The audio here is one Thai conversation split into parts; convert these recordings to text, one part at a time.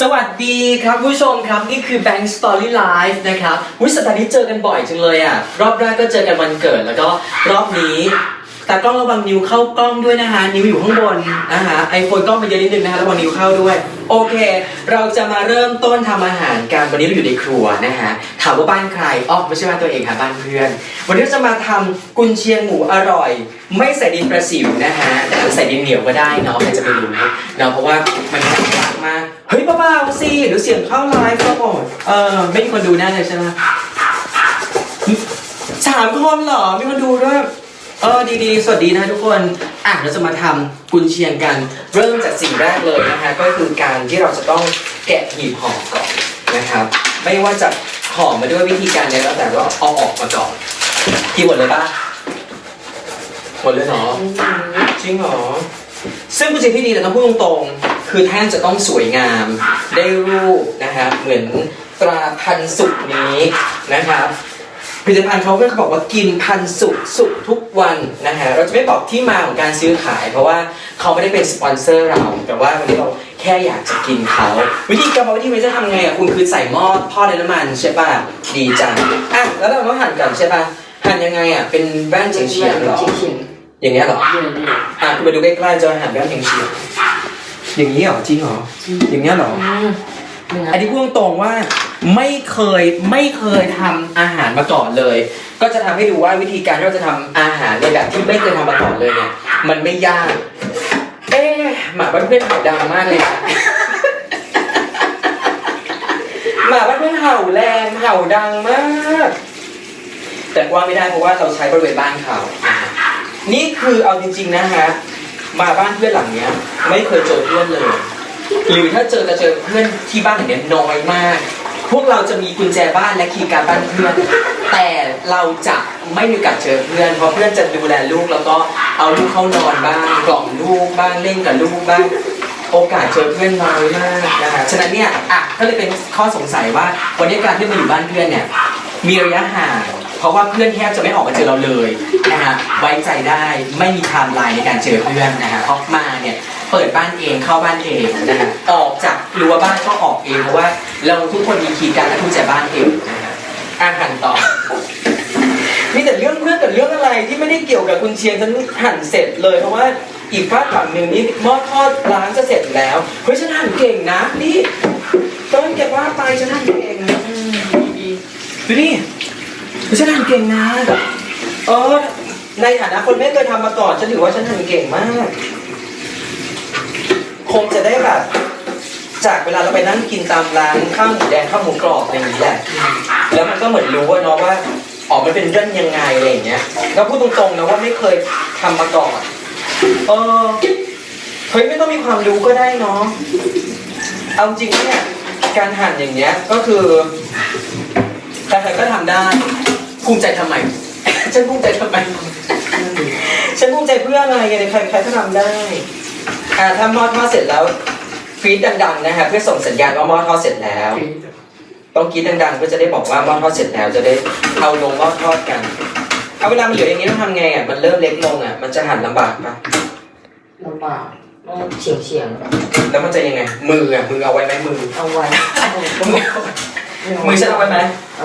สวัสดีครับผู้ชมครับนี่คือ Bank Story Live นะครับวิสัปดาห์นี้เจอกันบ่อยจังเลยอะ รอบแรกก็เจอกันวันเกิดแล้วก็รอบนี้ ตากล้องระวังนิ้วเข้ากล้องด้วยนะคะ นิ้วอยู่ข้างบนนะคะไอโฟนกล้องมันเยอะนิดนึงนะคะระวังนิ้วเข้าด้วย โอเค เราจะมาเริ่มต้นทำอาหารกันวันนี้เราอยู่ในครัวนะฮะถามว่าบ้านใครอ๋อไม่ใช่บ้านตัวเองค่ะบ้านเพื่อน วันนี้เราจะมาทำกุนเชียงหมูอร่อย ไม่ใส่ดินประสิวนะฮะแต่ใส่ดินเหนียวก็ได้เนาะใครจะไปรู้เนาะเพราะว่ามันยากมากเฮ้ยเบาๆสิเดี๋ยวเสียงเข้าไลฟ์ก็หมดเออไม่มีคนดูแน่เลยใช่ไหมสามคนเหรอมีคนดูด้วย เออดีๆ สวัสดีนะทุกคนอะเราจะมาทำกุนเชียงกัน เริ่มจากสิ่งแรกเลยนะคะก็คือการที่เราจะต้องแกะหีบห่อก่อนนะครับ ไม่ว่าจะห่อมาด้วยวิธีการใดแล้วแต่ก็เอาออกมาก่อนกี่หมดเลยปะหมดเลยเหรอจริงเหรอซึ่งกุญแจที่ดีแต่ต้องพูดตรงๆคือแท่นจะต้องสวยงามได้รูปนะครับเหมือนตราพันสุกนี้นะครับ ผลิตภัณฑ์เขาก็บอกว่ากินพันสุกสุกทุกวันนะฮะเราจะไม่บอกที่มาของการซื้อขาย เพราะว่าเขาไม่ได้เป็นสปอนเซอร์เรา แต่ว่าวันนี้เราแค่อยากจะกินเขาวิธีการวิธีมันจะทำไงอะคุณคือใส่หม้อทอดในน้ำมันใช่ป่ะดีจังอะแล้วเราต้องหั่นก่อนใช่ป่ะหั่นยังไงอะเป็นแว่นเฉียงเฉียงๆหรออย่างเงี้ยหรออะคุณมาดูใกล้ๆจะหั่นไปทางเฉียงอย่างนี้เหรอจริงเหรออย่างเงี้ยหรอ อันนี้พูดตรงว่าไม่เคยไม่เคยทำอาหารมาก่อนเลย ก็จะทำให้ดูว่าวิธีการที่เราจะทำอาหารในแบบที่ไม่เคยทำมาก่อนเลยเนี่ยมันไม่ยากเอ๊ะหมาบ้านเพื่อนเห่าดังมากเลยนะหมาบ้านเพื่อนเห่าแรงเห่าดังมาก แต่ว่าไม่ได้เพราะว่าเราใช้บริเวณบ้านเขาอะนี่คือเอาจริงๆนะฮะมาบ้านเพื่อนหลังเนี้ย ไม่เคยเจอเพื่อนเลย หรือถ้าเจอจะเจอเพื่อนที่บ้านหลังเนี้ยน้อยมาก พวกเราจะมีกุญแจบ้านและคีย์การ์ดบ้านเพื่อน แต่เราจะไม่มีโอกาสเจอเพื่อนเพราะเพื่อนจะดูแลลูกแล้วก็เอาลูกเข้านอนบ้างกล่อมลูกบ้างเล่นกับลูกบ้าง โอกาสเจอเพื่อนน้อยมากนะคะฉะนั้นเนี่ยอะก็เลยเป็นข้อสงสัยว่าวันนี้การที่มาอยู่บ้านเพื่อนเนี่ยมีระยะห่างเพราะว่าเพื่อนแทบจะไม่ออกมาเจอเราเลยนะฮะไว้ใจได้ไม่มีไทม์ไลน์ในการเจอเพื่อนนะฮะเพราะมาเนี่ย ปิดบ้านเองเข้าบ้านเองนะฮะออกจากรั้วบ้านก็ออกเองเพราะว่า เราทุกคนมีคีย์การ์ดและกุญแจบ้านเองนะฮะอ่านหันต่อมีแต่เรื่องเพื่อนกับเรื่องอะไรที่ไม่ได้เกี่ยวกับคุณเชียงฉันหั่นเสร็จเลยเพราะว่าอีกฝากฝั่งหนึ่งนี่หม้อทอดล้างจะเสร็จแล้วเฮ้ยฉันหั่นเก่งนะนี่ต้นเก็บว่าไปฉันหั่นเก่งนะดูนี่เฮ้ยฉันหั่นเก่งนะเออในฐานะคนไม่เคยทำมาก่อนฉันถือว่าฉันหั่นเก่งมาก งจะได้แบบ จากเวลาเราไปนั่งกินตามร้านข้าวหมูแดงข้าวหมูกรอบอะไรอย่างนี้แหละแล้วมันก็เหมือนรู้ว่าเนาะว่าอ๋อมันเป็นเรื่องยังไงอะไรอย่างเงี้ยก็พูดตรงๆนะว่าไม่เคยทำมาก่อนเออเฮ้ยไม่ต้องมีความรู้ก็ได้เนาะเอาจริงเนี่ยการหั่นอย่างเงี้ยก็คือใครๆก็ทำได้ภูมิใจทำไมฉันภูมิใจทำไมฉันภูมิใจเพื่ออะไรไงใครใครก็ทำได้ อ่าถ้าหม้อทอดเสร็จแล้วฟีดดังๆนะฮะเพื่อส่งสัญญาณว่าหม้อทอดเสร็จแล้ว ต้องกรีดดังๆเพื่อจะได้บอกว่าหม้อทอดเสร็จแล้ว จะได้เอาลงหม้อทอดกันเอาเวลามันเหลืออย่างนี้ต้องทำไงอะมันเริ่มเล็กลงอะมันจะหั่นลำบากปะลำบากต้องเฉียงเฉียงแล้วมันจะยังไง มืออะมือเอาไว้ไหมมือๆเอาไว้ก็มืไม่อมือฉันเอาไว้ไหม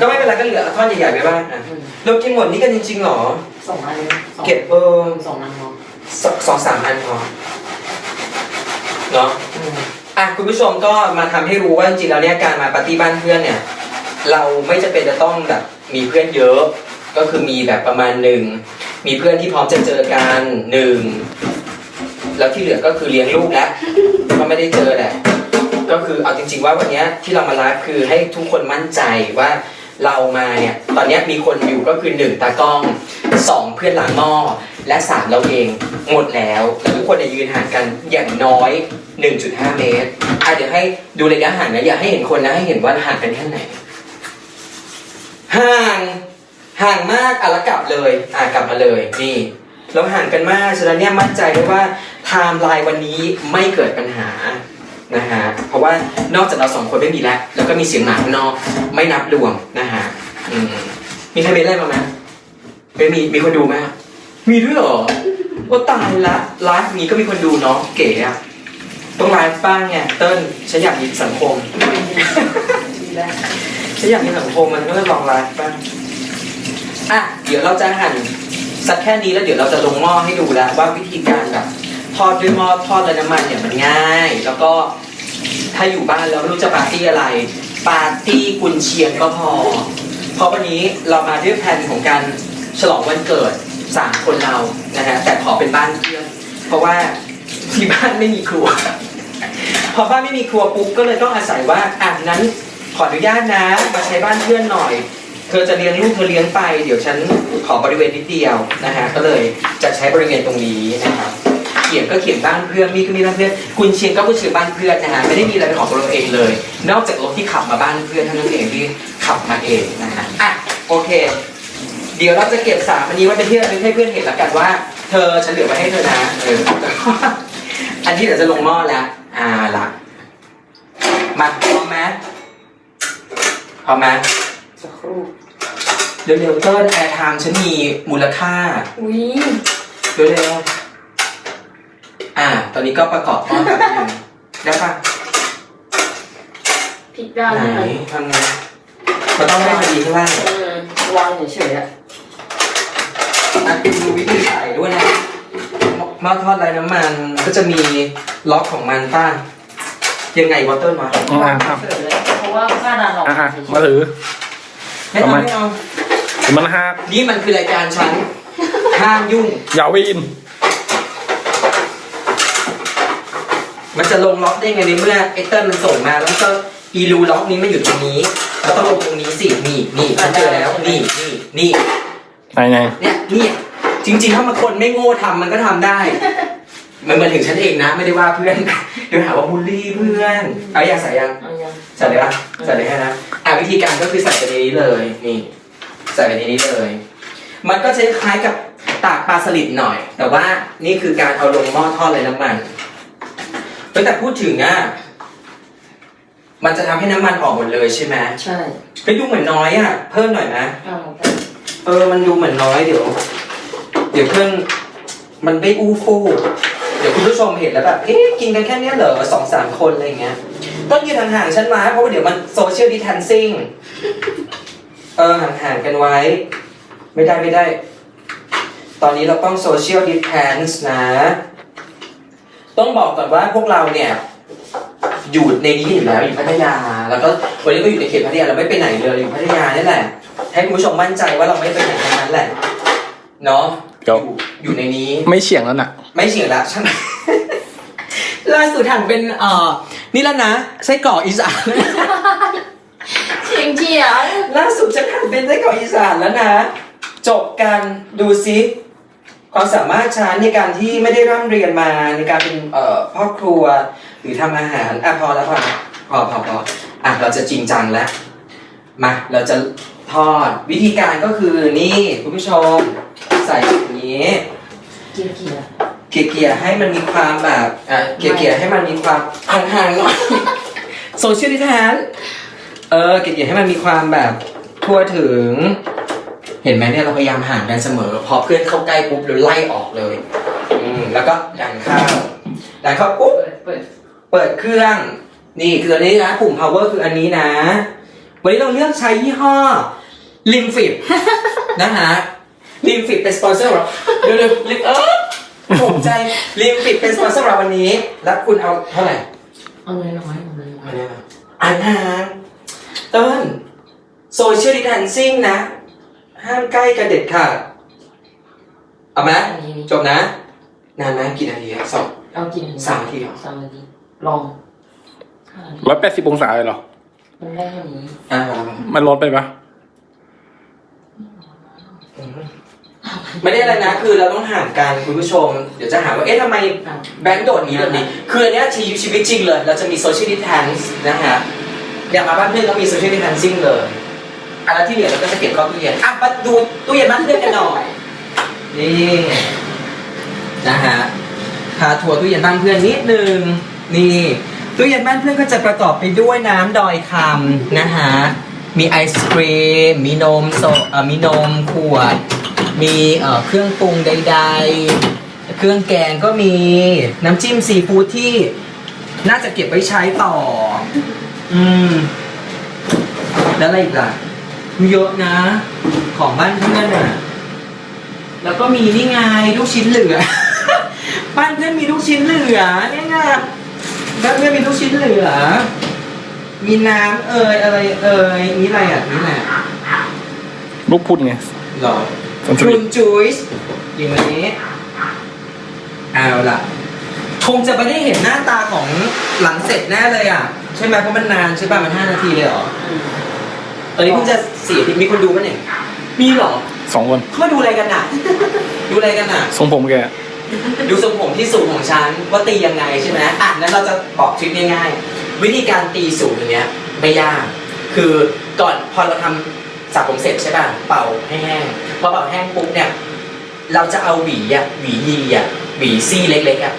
ก็ไม่เป็นไรก็เหลือท่อนใหญ่ๆไว้บ้างอะเรากินหมดนี้กันจริงๆหรอสองอันสองเก็บเออสองอันเนาะสองสองสามอันพอ เนาะอะคุณผู้ชมก็มาทำให้รู้ว่าจริงๆแล้วเนี่ยการมาปาร์ตี้บ้านเพื่อนเนี่ย เราไม่จำเป็นจะต้องแบบมีเพื่อนเยอะ ก็คือมีแบบประมาณหนึ่งมีเพื่อนที่พร้อมจะเจอกันหนึ่งแล้วที่เหลือก็คือเลี้ยงลูกแล้วก็ไม่ได้เจอแหละก็คือเอาจริง ๆ ว่าวันเนี้ยที่เรามาไลฟ์คือให้ทุกคนมั่นใจว่าเรามาเนี่ยตอนนี้มีคนอยู่ก็คือหนึ่งตากล้องสองเพื่อนหลังหม้อ และสามเราเองหมดแล้วแล้วทุกคนเนี่ยยืนห่างกันอย่างน้อย 1.5 เมตรอะเดี๋ยวให้ดูระยะห่างนะ อย่าให้เห็นคนนะให้เห็นว่าห่างกันแค่ไหน ห่างห่างมากอะแล้วกลับเลยอะกลับมาเลยนี่เราห่างกันมากฉะนั้นเนี่ยมั่นใจได้ว่าไทม์ไลน์วันนี้ไม่เกิดปัญหานะฮะเพราะว่านอกจากเราสองคนไม่มีแล้ว แล้วก็มีเสียงหมาข้างนอกไม่นับรวมนะฮะมมีใครเป็นอะไรมาไหมไม่มีมีคนดูไหม มีด้วยเหรอโอ้ตายละไลฟ์นี้ก็มีคนดูเนาะเก๋อะต้องไลฟ์บ้างไงเติ้ลฉันอยากมีสังคมดีแล้วฉันอยากมีสังคมมันก็เลยลองไลฟ์บ้างอะเดี๋ยวเราจะหั่นสักแค่นี้แล้วเดี๋ยวเราจะลงหม้อให้ดูแล้วว่าวิธีการแบบทอดด้วยหม้อทอดด้วยน้ำมันเนี่ยมันง่าย แล้วก็ถ้าอยู่บ้านแล้วไม่รู้จะปาร์ตี้อะไร ปาร์ตี้กุนเชียงก็พอ เพราะวันนี้เรามาด้วยแผนของการฉลองวันเกิด สามคนเรานะฮะแต่ขอเป็นบ้านเพื่อนเพราะว่าที่บ้านไม่มีครัว พอบ้านไม่มีครัวปุ๊บก็เลยต้องอาศัยว่าอะนั้นขออนุญาตนะมาใช้บ้านเพื่อนหน่อย เธอจะเลี้ยงลูกเธอเลี้ยงไป เดี๋ยวฉันขอบริเวณนิดเดียวนะฮะก็เลยจะใช้บริเวณตรงนี้นะครับเขียนก็เขียนบ้านเพื่อนมีก็มีบ้านเพื่อนกุนเชียงก็กุนเชียงบ้านเพื่อนนะฮะไม่ได้มีอะไรเป็นของตัวเราเองเลย นอกจากรถที่ขับมาบ้านเพื่อนเท่านั้นเองที่ขับมาเองนะฮะอะโอเค เดี๋ยวเราจะเก็บสามอันนี้ไว้เป็นที่ระลึกให้เพื่อนเห็นแล้วกันว่า เธอฉันเหลือไว้ให้เธอนะเอออันที่เดี๋ยวจะลงหม้อแล้วอ่าละมาพร้อมไหมพร้อมไหมสักครู่เร็วๆเติ้ลแอร์ไทม์ฉันมีมูลค่าอุ้ยเร็วๆอ่า ตอนนี้ก็ประกอบหม้อแบบนึงได้ปะพลิกด้านไหนได้ไหมทำไงมันต้องให้พอดีข้างล่างเออวางเฉยๆอะ อะดูวิธีใส่ด้วยนะหม้อทอดไร้น้ำมันก็จะมีล็อกของมันป้ายังไงวอเตอร์มาอ่าครับเฉยๆเลยเพราะว่าค่าดานออกอะอะเฉยๆมาถือไม่เอาทำไมไม่เอาเดี๋ยวมันหักนี่มันคือรายการฉันห้ามยุ่ง อย่าวีนมันจะลงล็อกได้ไงในเมื่อไอเติ้ลมันส่งมาแล้วก็อีรูล็อกนี้มันอยู่ตรงนี้เราต้องลงตรงนี้สินี่นี่ฉันเจอแล้วนี่นี่นี่ ไหนไหนเนี่ยนี่จริงๆ ถ้ามันคนไม่โง่ทำมันก็ทำได้ มันมาถึงฉันเองนะ ไม่ได้ว่าเพื่อน เดี๋ยวหาว่าบูลลี่เพื่อนเอาอยากใส่ยังเอายังใส่เลยปะใส่เลยให้นะอะวิธีการก็คือใส่ไปในนี้เลยนี่ ใส่ไปในนี้เลย มันก็จะคล้ายกับตากปลาสลิดหน่อย แต่ว่านี่คือการเอาลงหม้อทอดเลยน้ำมันเฮ้ยแต่พูดถึงอะมันจะทำให้น้ำมันออกหมดเลยใช่ไหมใช่ไปดูเหมือนน้อยอะ เพิ่มหน่อยนะ เอาแต่ เออ มันดูเหมือนน้อยเดี๋ยว เดี๋ยวเพื่อนมันไม่อู้ฟู่เดี๋ยวคุณผู้ชมเห็นแล้วแบบ เอ๊ะ กินกันแค่เนี้ยเหรอสองสามคนอะไรเงี้ย ต้องยืนห่างๆฉันมา เพราะว่าเดี๋ยวมันโซเชียลดิ a ทนซิ่ง เออ ห่างๆกันไว้ ไม่ได้ไม่ได้ ตอนนี้เราต้องโซเชียลดิสแทนส์นะ ต้องบอกก่อนว่าพวกเราเนี่ยอยู่ในนี้อยู่แล้วอยู่พัทยา แล้วก็วันนี้ก็อยู่ในเขตพัทยาเราไม่ไปไหนเลยอยู่พัทยานี่แหละ ให้คุณผู้ชมมั่นใจว่าเราไม่ไปไหนทั้งนั้นแหละ เนาะอเดี๋ยว ยู่อยู่ในนี้ ไม่เฉียงแล้วน่ะ ไม่เฉียงละใช่ไหม ล่าสุดหันเป็นเอ่อนี่แล้วนะไส้กรอกอีสาน เฉียงเฉียงล่าสุดฉันหันเป็นไส้กรอกอีสานแล้วนะ จบกันดูซิความสามารถฉันในการที่ไม่ได้ร่ำเรียนมาในการเป็นเอ่อพ่อครัวหรือทำอาหารอะพอแล้วพอพอพอพออะเราจะจริงจังแล้วมาเราจะ ทอดวิธีการก็คือนี่คุณผู้ชมใส่อย่างนี้ เกียร์เกียร์เกลี่ยๆให้มันมีความแบบอะเกลี่ยๆให้มันมีความห่างๆหน่อยโซเชียลดิแทนเออเกลี่ยๆให้มันมีความแบบทั่วถึง เห็นไหมเนี่ยเราพยายามห่างกันเสมอ พอเพื่อนเข้าใกล้ปุ๊บเราไล่ออกเลยอืมแล้วก็ดันเข้าดันเข้าปุ๊บ เปิดเปิดเปิดเครื่อง นี่คืออันนี้นะปุ่ม power คืออันนี้นะ วันนี้เราเลือกใช้ยี่ห้อ ลิมฟิบนะฮะลิมฟิบเป็นสปอนเซอร์เราเดี๋ยวๆลิมเออตกใจลิมฟิบเป็นสปอนเซอร์เราวันนี้ แล้วคุณเอาเท่าไหร่เอาเลยน้อยเอาเลยน้ออัยนนี้นะอันห่างเติ้ลโซเชียลดิสแทนซิ่งนะ ห้ามใกล้กันเด็ดขาดเอาไหมอันนี้จบนะ นานไหมกี่นาทีอะสอง เอากินอันนี้สามนาทีเหรอ สามนาทีลองห้านาทีร้อยแปดสิบองศาเลยเหรอมันได้เท่านี้อ่า มันร้อนไปปะ ไม่ได้อะไรนะ คือเราต้องห่างกันคุณผู้ชม เดี๋ยวจะหาว่าเอ๊ะทำไมแบงค์โดดนี้แบบนี้ คืออันเนี้ยชีวิตชีวิตจริงเลย เราจะมีโซเชียลดิ a น c ์นะฮะอยากมาบ้านเพื่อนก็มีโซเชียลดิ a นซิ่งเลยอันนั้นที่เหลือเราก็จะเก็บเข้าตู้เย็นอะมาดูตู้เย็นบ้านเพื่อนกันหน่อยนี่นะฮะพาทัวร์ตู้เย็นบ้านเพื่อนนิดนึงนี่ตู้เย็นบ้านเพื่อนก็จะประกอบไปด้วยน้ำดอยคำนะฮะ มีไอศครีม มีนมโซเอ่อมีนมขวด มีเอ่อเครื่องปรุงใด ๆ เครื่องแกงก็มีน้ำจิ้มซีฟู้ดที่น่าจะเก็บไว้ใช้ต่อ อืม แล้วอะไรอีกล่ะมีเยอะนะ ของบ้านเพื่อนอะ แล้วก็มีนี่ไงลูกชิ้นเหลือ บ้านเพื่อนมีลูกชิ้นเหลือเนี่ยไงบ้านเพื่อนมีลูกชิ้นเหลือ มีน้ำเอ่ยอะไรเอ่ยนี่อะไรอะนี่แหละลูกพุดไงหรอสันพสรุลิดนจูสอย่างนี้เอาล่ะ คงจะไม่ได้เห็นหน้าตาของหลังเสร็จแน่เลยอะ ใช่ไหมเพราะมันนานใช่ป่ะมันห้านาทีเลยเหรอตอนนี้เพิ่งจะสี่อาทิตย์มีคนดูป่ะเนี่ยมีเหรอสองคนเขามาดูอะไรกันอะ ดูอะไรกันอะ ทรงผมแกดูทรงผมที่สูงของฉันว่าตียังไงใช่ไหมอะนั้นเราจะบอกทริคง่ายๆ วิธีการตีสูงอย่างเงี้ยไม่ยาก คือก่อนพอเราทำสระผมเสร็จใช่ป่ะเป่าให้แห้งพอเป่าแห้งปุ๊บเนี่ย เราจะเอาหวีอะหวียีอะหวีซี่เล็กๆอะ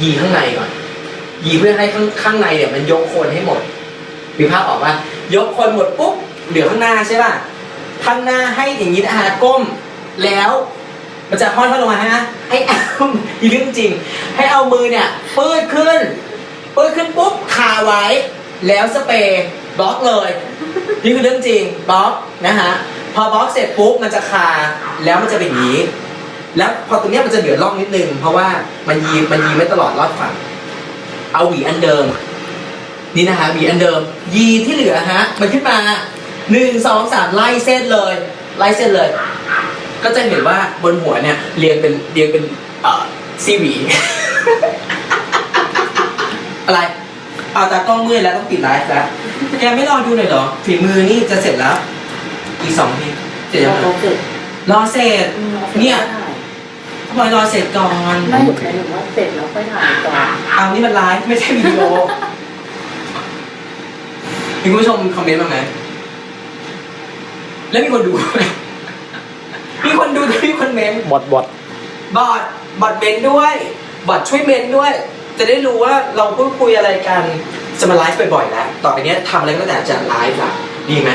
ยีข้างในก่อนยีเพื่อให้ข้างข้างในเนี่ยมันยกโคนให้หมดมีภาพออกว่ายกโคนหมดปุ๊บเหลือข้างหน้าใช่ป่ะข้างหน้าให้อย่างนี้นะฮะก้มแล้วมันจะห้อยเข้าลงมาฮะให้เอาอีเรื่องจริง ให้เอามือเนี่ยปืดขึ้น ปืดขึ้นปุ๊บคาไว้ แล้วสเปรย์บล็อกเลย นี่คือเรื่องจริงบล็อกนะฮะพอบล็อกเสร็จปุ๊บมันจะคาแล้วมันจะเป็นอย่างนี้ แล้วพอตรงเนี้ยมันจะเหลือร่องนิดนึง เพราะว่ามันยีมันยีไม่ตลอดรอดฝั่งเอาหวีอันเดิม นี่นะฮะหวีอันเดิม ยีที่เหลือฮะมันขึ้นมาหนึ่งสองสามไล่เส้นเลย ไล่เส้นเลย ก็จะเห็นว่าบนหัวเนี่ยเรียงเป็นเรียงเป็นเอ่อซีหวี อะไรเอาตากล้องมืดแล้วต้องปิดไลฟ์แล้วแกไม่รอดูหน่อยเหรอฝีมือนี่จะเสร็จแล้ว อีกสองทีเสร็จยังเราไงเสร็จรอเสร็จ อืมเนี่ยถ่ายทำไมรอเสร็จก่อนไม่หมายถึงว่าเสร็จแล้วค่อยถ่ายต่อเอานี่มันไลฟ์ไม่ใช่วิดีโอมีคุณผู้ชมคอมเมนต์บ้างไหมแล้วมีคนดูไหมมีคนดูด้วยมีคนเมนต์บอดบอดบอดบอดเมนต์ด้วย บอดช่วยเมนต์ด้วย จะได้รู้ว่าเราพูดคุยอะไรกันจะมาไลฟ์บ่อยๆแล้ว ต่อไปเนี้ยทำอะไรก็แต่จะไลฟ์ละดีไหม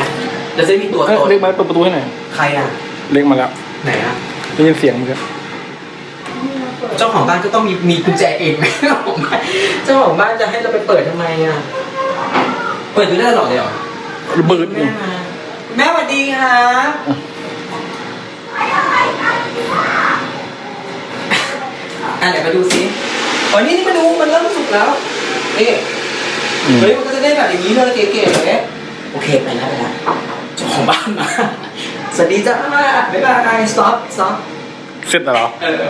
เราจะได้มีตัวเอ้ยตนเรียกมาเปิดประตูให้หน่อยใครอะเรียกมาแล้วไหนอะ ได้ยินเสียงเมื่อกี้เจ้าของบ้านก็ต้องมีมีกุญแจเองไหมเจ้าของบ้านเจ้าของบ้านจะให้เราไปเปิดทำไมอะ เปิดดูได้ตลอดเลยเหรอระเบิดแม่มาแม่สวัสดีครับอะเดี๋ยวมาดูซิ อ๋อนี่นี่มาดูมันเริ่มสุกแล้วนี่อืมเฮ้ยมันก็จะได้แบบอย่างนี้เลยเก๋ๆเลยโอเคไปแล้วไปแล้วเจ้าของบ้านมา สวัสดีจ้าบ๊ายบาย stop stop เสร็จแล้วเหรอ เออ